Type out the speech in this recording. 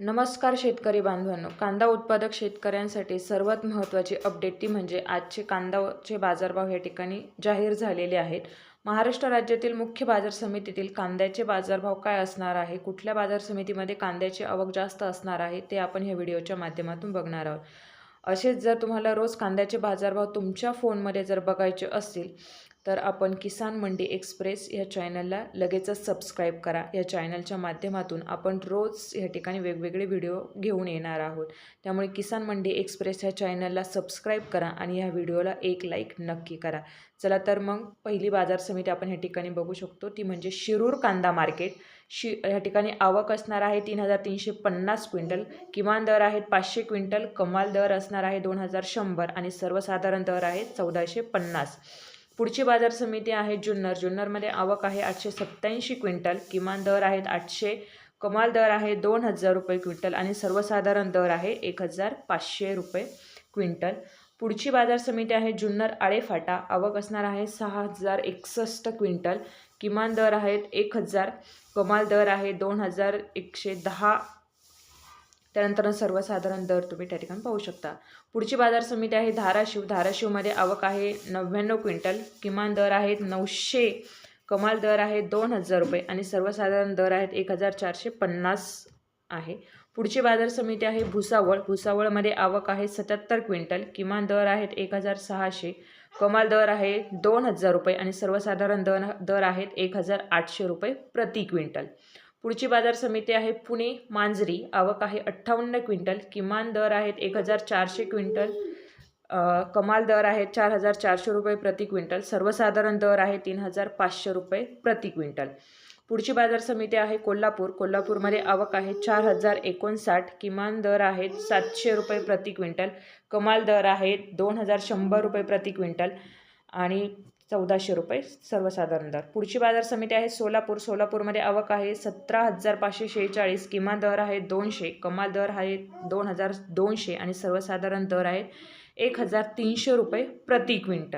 नमस्कार शेतकरी बांधवांनो. कांदा उत्पादक शेतकऱ्यांसाठी सर्वात महत्त्वाची अपडेट ती म्हणजे आजचे कांदाचे बाजारभाव या ठिकाणी जाहीर झालेले आहेत. महाराष्ट्र राज्यातील मुख्य बाजार समितीतील कांद्याचे बाजारभाव काय असणार आहे? कुठल्या बाजार समितीमध्ये कांद्याची आवक जास्त असणार आहे? ते आपण ह्या व्हिडिओच्या माध्यमातून बघणार आहोत. असेच जर तुम्हाला रोज कांद्याचे बाजारभाव तुमच्या फोनमध्ये जर बघायचे असतील तर आपण किसान मंडी एक्सप्रेस या चॅनलला लगेचच सबस्क्राईब करा. या चॅनलच्या माध्यमातून आपण रोज या ठिकाणी वेगवेगळे व्हिडिओ घेऊन येणार आहोत. त्यामुळे किसान मंडी एक्सप्रेस ह्या चॅनलला सबस्क्राईब करा आणि ह्या व्हिडिओला एक लाईक नक्की करा. चला तर मग पहिली बाजार समिती आपण ह्या ठिकाणी बघू शकतो. ती म्हणजे शिरूर कांदा मार्केट. शि ह्या ठिकाणी आवक असणार आहे तीन हजार तीनशे पन्नास क्विंटल. किमान दर आहेत पाचशे क्विंटल. कमाल दर असणार आहे दोन हजार शंभर आणि सर्वसाधारण दर आहे चौदाशे पन्नास. पुढची बाजार समिती आहे जुन्नर. जुन्नरमध्ये आवक आहे आठशे सत्त्याऐंशी क्विंटल किमान दर आहेत आठशे कमाल दर आहे दोन हजार रुपये क्विंटल आणि सर्वसाधारण दर आहे एक हजार पाचशे रुपये क्विंटल. पुढची बाजार समिती आहे जुन्नर आळेफाटा. आवक असणार आहे सहा हजार एकसष्ट क्विंटल किमान दर आहेत एक हजार कमाल दर आहे दोन हजार एकशे दहा त्यानंतर सर्वसाधारण दर तुम्ही त्या ठिकाणी पाहू शकता. पुढची बाजार समिती आहे धाराशिव. धाराशिवमध्ये आवक आहे नव्याण्णव क्विंटल. किमान दर आहेत नऊशे. कमाल दर आहे दोन हजार रुपये आणि सर्वसाधारण दर आहेत एक हजार चारशे पन्नास आहे. पुढची बाजार समिती आहे भुसावळ. भुसावळमध्ये आवक आहे सत्याहत्तर क्विंटल. किमान दर आहेत एक हजार सहाशे. कमाल दर आहे दोन हजार रुपये आणि सर्वसाधारण दर दर आहेत एक हजार आठशे रुपये प्रति क्विंटल. पुढची बाजार समिती आहे पुणे मांजरी. आवक आहे अठ्ठावन्न क्विंटल. किमान दर आहेत एक हजार चारशे क्विंटल. कमाल दर आहे चार हजार चारशे रुपये प्रति क्विंटल. सर्वसाधारण दर आहे तीन हजार पाचशे रुपये प्रति क्विंटल. पुढची बाजार समिती आहे कोल्हापूर. कोल्हापूरमध्ये आवक आहे चार हजार एकोणसाठ. किमान दर आहेत सातशे रुपये प्रति क्विंटल. कमाल दर आहेत दोन हजार शंभर रुपये प्रति क्विंटल. आणि चौदाशे रुपये सर्वसाधारण दर. पुढची बाजार समिती आहे सोलापूर. सोलापूरमध्ये आवक आहे सतरा हजार पाचशे शेहेचाळीस. किमान दर आहे दोनशे. कमाल दर आहे दोन हजार दोनशे आणि सर्वसाधारण दर आहे एक हजार तीनशे रुपये प्रति क्विंटल.